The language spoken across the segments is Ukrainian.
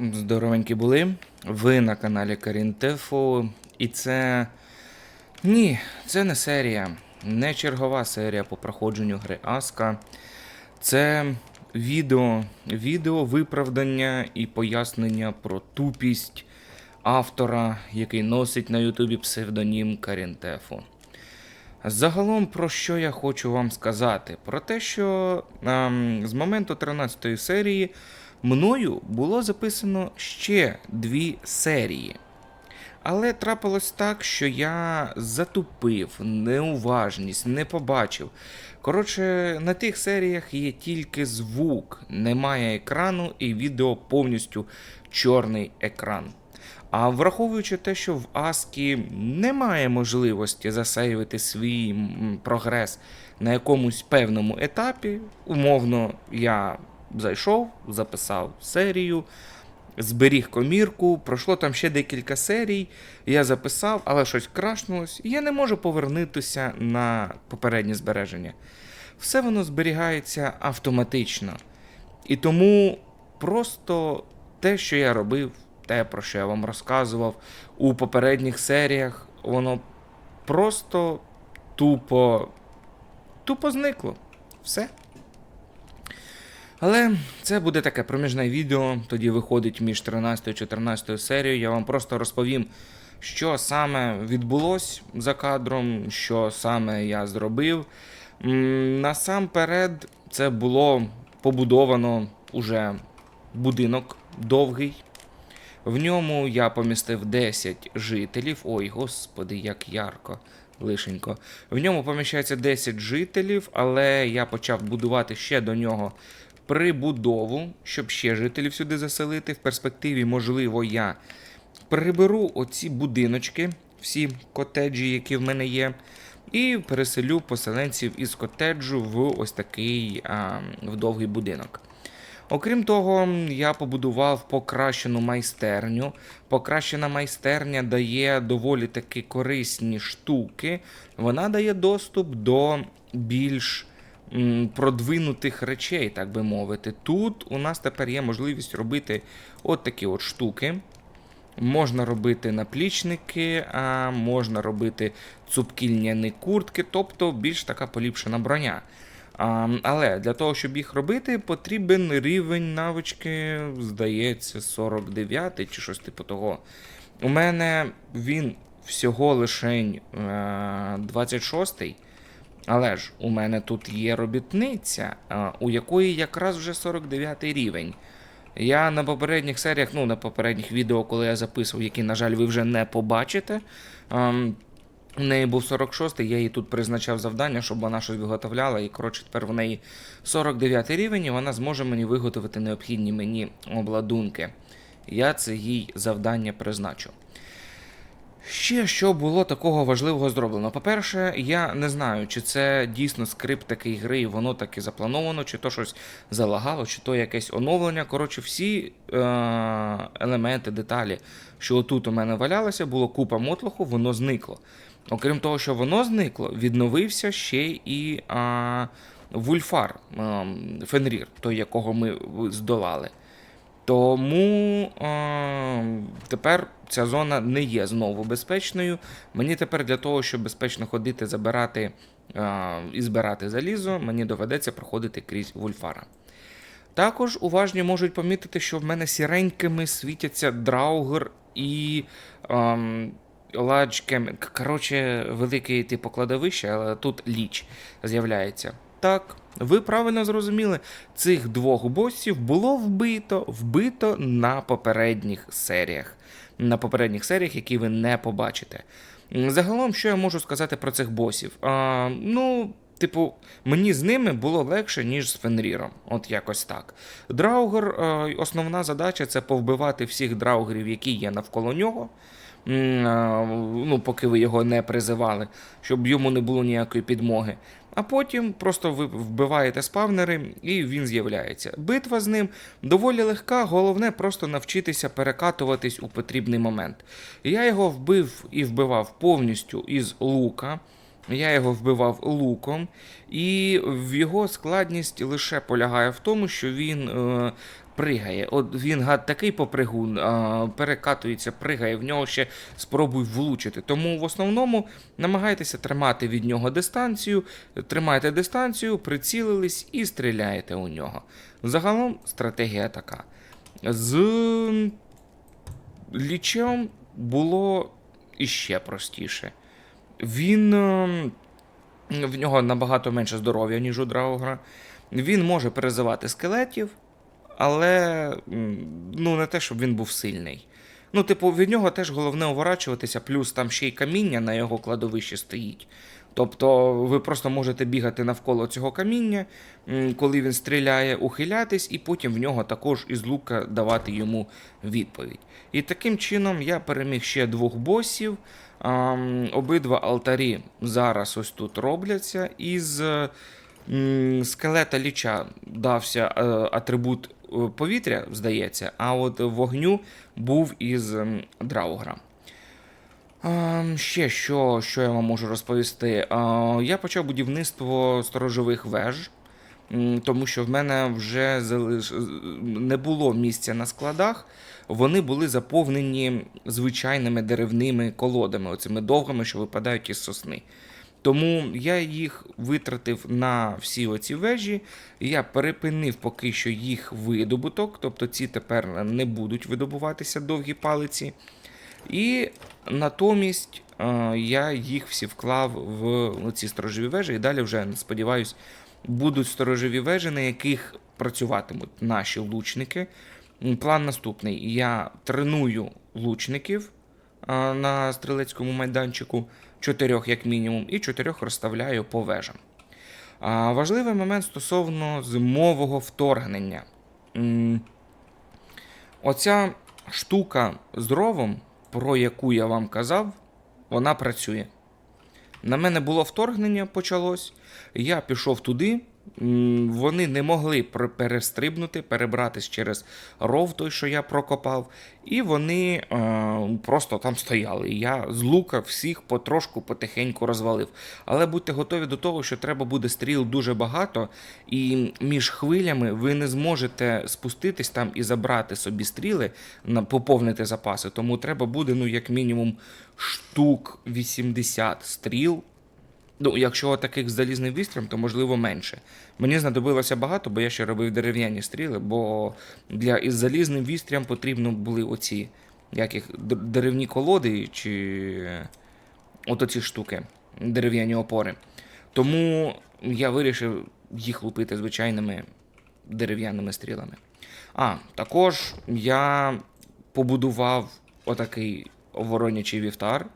Здоровенькі були. Ви на каналі Карінтефу. І це. Ні, це не серія. Не чергова серія по проходженню гри Аска. Це відео, відео виправдання і пояснення про тупість автора, який носить на Ютубі псевдонім Карінтефу. Загалом, про що я хочу вам сказати? Про те, що ем, з моменту 13 серії мною було записано ще дві серії. Але трапилось так, що я затупив, неуважність, не побачив. Коротше, на тих серіях є тільки звук, немає екрану і відео повністю чорний екран. А враховуючи те, що в Аскі немає можливості засейвити свій прогрес на якомусь певному етапі, умовно, я зайшов, записав серію, зберіг комірку, пройшло там ще декілька серій, я записав, але щось крашнулось, і я не можу повернутися на попереднє збереження. Все воно зберігається автоматично. І тому просто те, що я робив, те, про що я вам розказував у попередніх серіях, воно просто тупо, тупо зникло. Все. Але це буде таке проміжне відео, тоді виходить між 13 і 14 серією. Я вам просто розповім, що саме відбулось за кадром, що саме я зробив. Насамперед, це було побудовано уже будинок довгий. В ньому я помістив 10 жителів. Ой, господи, як ярко, лишенько. В ньому поміщається 10 жителів, але я почав будувати ще до нього прибудову, щоб ще жителів сюди заселити. В перспективі, можливо, я приберу оці будиночки, всі котеджі, які в мене є, і переселю поселенців із котеджу в ось такий а, в довгий будинок. Окрім того, я побудував покращену майстерню. Покращена майстерня дає доволі таки корисні штуки. Вона дає доступ до більш продвинутих речей, так би мовити. Тут у нас тепер є можливість робити от такі от штуки. Можна робити наплічники, а можна робити цупкільняні куртки, тобто більш така поліпшена броня. А, але для того, щоб їх робити, потрібен рівень навички, здається, 49 чи щось типу того. У мене він всього лишень е, 26 але ж у мене тут є робітниця, у якої якраз вже 49 рівень. Я на попередніх серіях, ну на попередніх відео, коли я записував, які, на жаль, ви вже не побачите. у неї був 46-й, я їй тут призначав завдання, щоб вона щось виготовляла. І коротше, тепер в неї 49 рівень, і вона зможе мені виготовити необхідні мені обладунки. Я це їй завдання призначу. Ще що було такого важливого зроблено. По-перше, я не знаю, чи це дійсно скрипт такої гри, і воно таки заплановано, чи то щось залагало, чи то якесь оновлення. Коротше, всі е- елементи, деталі, що отут у мене валялося, було купа мотлоху, воно зникло. Окрім того, що воно зникло, відновився ще і а, Вульфар а, Фенрір, той, якого ми здолали. Тому а, тепер ця зона не є знову безпечною. Мені тепер для того, щоб безпечно ходити, забирати а, і збирати залізо, мені доведеться проходити крізь Вульфара. Також уважні можуть помітити, що в мене сіренькими світяться драугер і ем, ладжкем. Коротше, велике типу кладовище, але тут ліч з'являється. Так, ви правильно зрозуміли, цих двох босів було вбито, вбито на попередніх серіях. На попередніх серіях, які ви не побачите. Загалом, що я можу сказати про цих босів? А, ну, типу, мені з ними було легше, ніж з Фенріром. От якось так. Драугер, е, основна задача це повбивати всіх драугерів, які є навколо нього. Ну, поки ви його не призивали, щоб йому не було ніякої підмоги. А потім просто ви вбиваєте спавнери, і він з'являється. Битва з ним доволі легка, головне просто навчитися перекатуватись у потрібний момент. Я його вбив і вбивав повністю із лука. Я його вбивав луком, і в його складність лише полягає в тому, що він е, пригає. От він гад такий попригун, перекатується, пригає, в нього ще спробуй влучити. Тому в основному намагайтеся тримати від нього дистанцію, тримайте дистанцію, прицілились і стріляєте у нього. Загалом стратегія така. З лічем було іще простіше. Він. ем, В нього набагато менше здоров'я, ніж у Драугра. Він може перезивати скелетів, але ну, не те, щоб він був сильний. Ну, типу, від нього теж головне уворачуватися, плюс там ще й каміння на його кладовищі стоїть. Тобто ви просто можете бігати навколо цього каміння, коли він стріляє, ухилятись, і потім в нього також із лука давати йому відповідь. І таким чином я переміг ще двох босів. Обидва алтарі зараз ось тут робляться. Із скелета ліча дався е, атрибут повітря, здається, а от вогню був із ем, Драугра. Ем, Ще що, що я вам можу розповісти? Е, Я почав будівництво сторожових веж, тому що в мене вже не було місця на складах. Вони були заповнені звичайними деревними колодами, оцими довгими, що випадають із сосни. Тому я їх витратив на всі оці вежі. Я перепинив поки що їх видобуток, тобто ці тепер не будуть видобуватися довгі палиці. І натомість е, я їх всі вклав в ці сторожові вежі, і далі вже, сподіваюсь, будуть сторожові вежі, на яких працюватимуть наші лучники. План наступний: я треную лучників на стрілецькому майданчику, чотирьох як мінімум, і чотирьох розставляю по вежам. Важливий момент стосовно зимового вторгнення. Оця штука з ровом, про яку я вам казав, вона працює. На мене було вторгнення, почалось. Я пішов туди. Вони не могли перестрибнути, перебратись через ров той, що я прокопав, і вони е, просто там стояли. Я з лука всіх потрошку потихеньку розвалив. Але будьте готові до того, що треба буде стріл дуже багато, і між хвилями ви не зможете спуститись там і забрати собі стріли, поповнити запаси. Тому треба буде, ну, як мінімум, штук 80 стріл. Ну, якщо таких з залізним вістрям, то можливо менше. Мені знадобилося багато, бо я ще робив дерев'яні стріли, бо для із залізним вістрям потрібно були оці як їх, деревні колоди чи от оці штуки, дерев'яні опори. Тому я вирішив їх лупити звичайними дерев'яними стрілами. А, також я побудував отакий воронячий вівтар.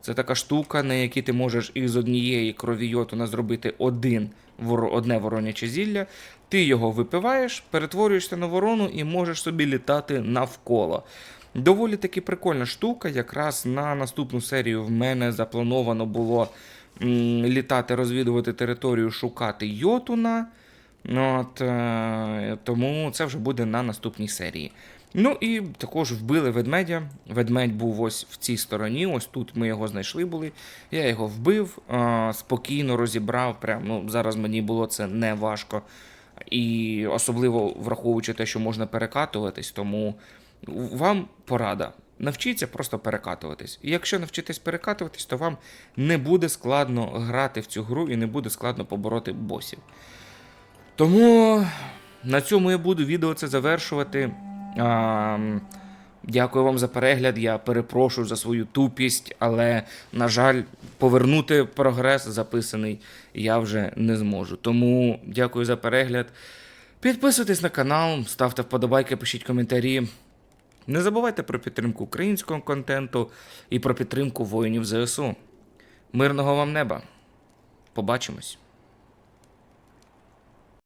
Це така штука, на якій ти можеш із однієї крові йотуна зробити один, одне вороняче зілля. Ти його випиваєш, перетворюєшся на ворону і можеш собі літати навколо. Доволі таки прикольна штука. Якраз на наступну серію в мене заплановано було літати, розвідувати територію, шукати йотуна. От, е, тому це вже буде на наступній серії. Ну і також вбили ведмедя. Ведмедь був ось в цій стороні, ось тут ми його знайшли були. Я його вбив, спокійно розібрав. Прям, ну, зараз мені було це не важко. І особливо враховуючи те, що можна перекатуватись, тому вам порада. Навчіться просто перекатуватись. І якщо навчитесь перекатуватись, то вам не буде складно грати в цю гру і не буде складно побороти босів. Тому на цьому я буду відео це завершувати. Дякую вам за перегляд. Я перепрошую за свою тупість, але, на жаль, повернути прогрес записаний я вже не зможу. Тому дякую за перегляд. Підписуйтесь на канал, ставте вподобайки, пишіть коментарі. Не забувайте про підтримку українського контенту і про підтримку воїнів ЗСУ. Мирного вам неба! Побачимось!